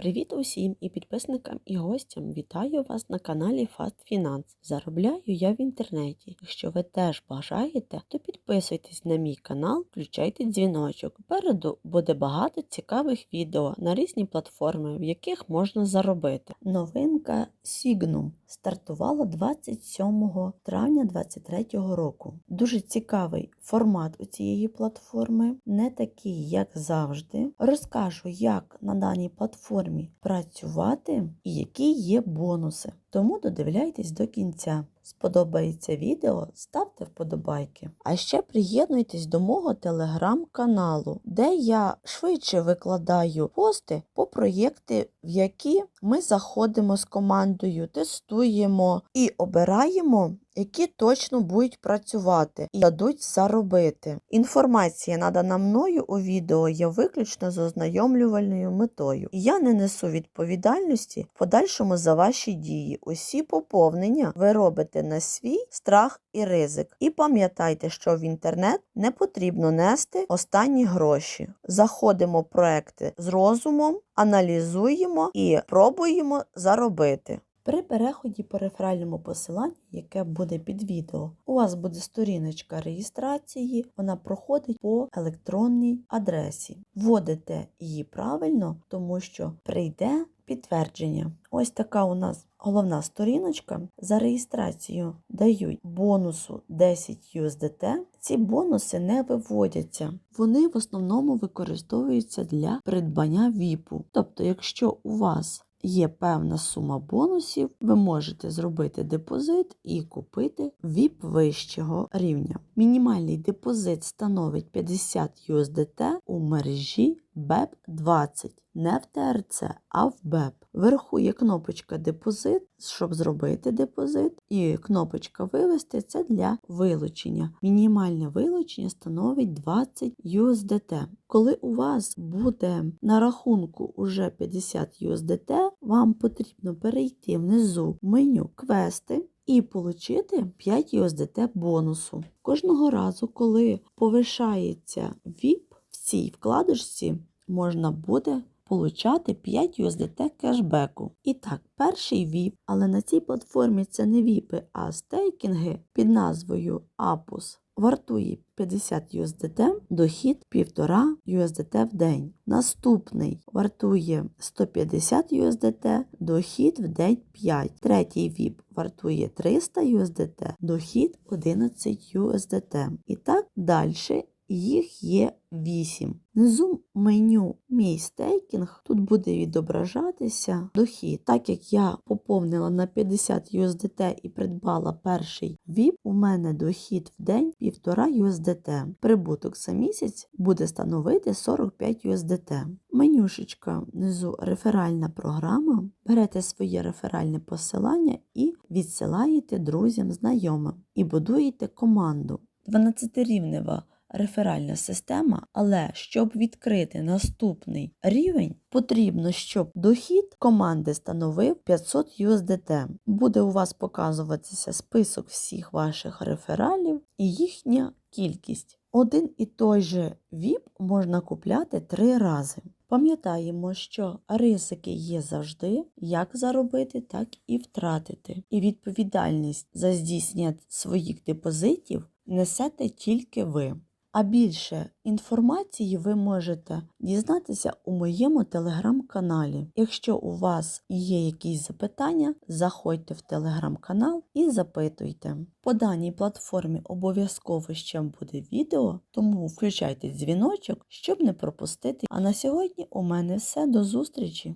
Привіт усім і підписникам і гостям. Вітаю вас на каналі Fast Finance. Заробляю я в інтернеті. Якщо ви теж бажаєте, то підписуйтесь на мій канал, включайте дзвіночок. Попереду буде багато цікавих відео на різні платформи, в яких можна заробити. Новинка Signum стартувала 27 травня 2023 року. Дуже цікавий формат у цієї платформи, не такий, як завжди. Розкажу, як на даній платформі працювати і які є бонуси. Тому додивляйтесь до кінця. Сподобається відео, ставте вподобайки. А ще приєднуйтесь до мого телеграм-каналу, де я швидше викладаю пости по проєкти, в які ми заходимо з командою, тестуємо і обираємо. Які точно будуть працювати і дадуть заробити. Інформація, надана мною у відео, є виключно з ознайомлювальною метою. Я не несу відповідальності в подальшому за ваші дії. Усі поповнення ви робите на свій страх і ризик. І пам'ятайте, що в інтернет не потрібно нести останні гроші. Заходимо в проекти з розумом, аналізуємо і пробуємо заробити. При переході по реферальному посиланню, яке буде під відео, у вас буде сторіночка реєстрації, вона проходить по електронній адресі. Вводите її правильно, тому що прийде підтвердження. Ось така у нас головна сторіночка. За реєстрацію дають бонусу 10 USDT. Ці бонуси не виводяться. Вони в основному використовуються для придбання ВІПу. Тобто, якщо у вас Є певна сума бонусів, ви можете зробити депозит і купити VIP вищого рівня. Мінімальний депозит становить 50 USDT у мережі BEP20, не в ТРЦ, а в BEP. Вверху є кнопочка депозит, щоб зробити депозит, і кнопочка вивести це для вилучення. Мінімальне вилучення становить 20 USDT. Коли у вас буде на рахунку уже 50 USDT, вам потрібно перейти внизу в меню квести. І отримати 5 USDT бонусу. Кожного разу, коли повишається VIP в цій вкладочці, можна буде получати 5 USDT кешбеку. І так, перший VIP, але на цій платформі це не VIP, а стейкінги під назвою APUS вартує 50 USDT, дохід 1,5 USDT в день. Наступний вартує 150 USDT, дохід в день 5. Третій VIP вартує 300 USDT, дохід 11 USDT. І так далі їх є 8. Внизу меню Мій стейкінг тут буде відображатися дохід. Так як я поповнила на 50 USDT і придбала перший VIP, у мене дохід в день 1,5 USDT. Прибуток за місяць буде становити 45 USDT. Менюшечка внизу реферальна програма. Берете своє реферальне посилання і відсилаєте друзям, знайомим і будуєте команду. 12-рівнева реферальна система, але щоб відкрити наступний рівень, потрібно, щоб дохід команди становив 500 USDT. Буде у вас показуватися список всіх ваших рефералів і їхня кількість. Один і той же VIP можна купляти три рази. Пам'ятаємо, що ризики є завжди, як заробити, так і втратити. І відповідальність за здійснення своїх депозитів несете тільки ви. А більше інформації ви можете дізнатися у моєму телеграм-каналі. Якщо у вас є якісь запитання, заходьте в телеграм-канал і запитуйте. По даній платформі обов'язково ще буде відео, тому включайте дзвіночок, щоб не пропустити. А на сьогодні у мене все. До зустрічі!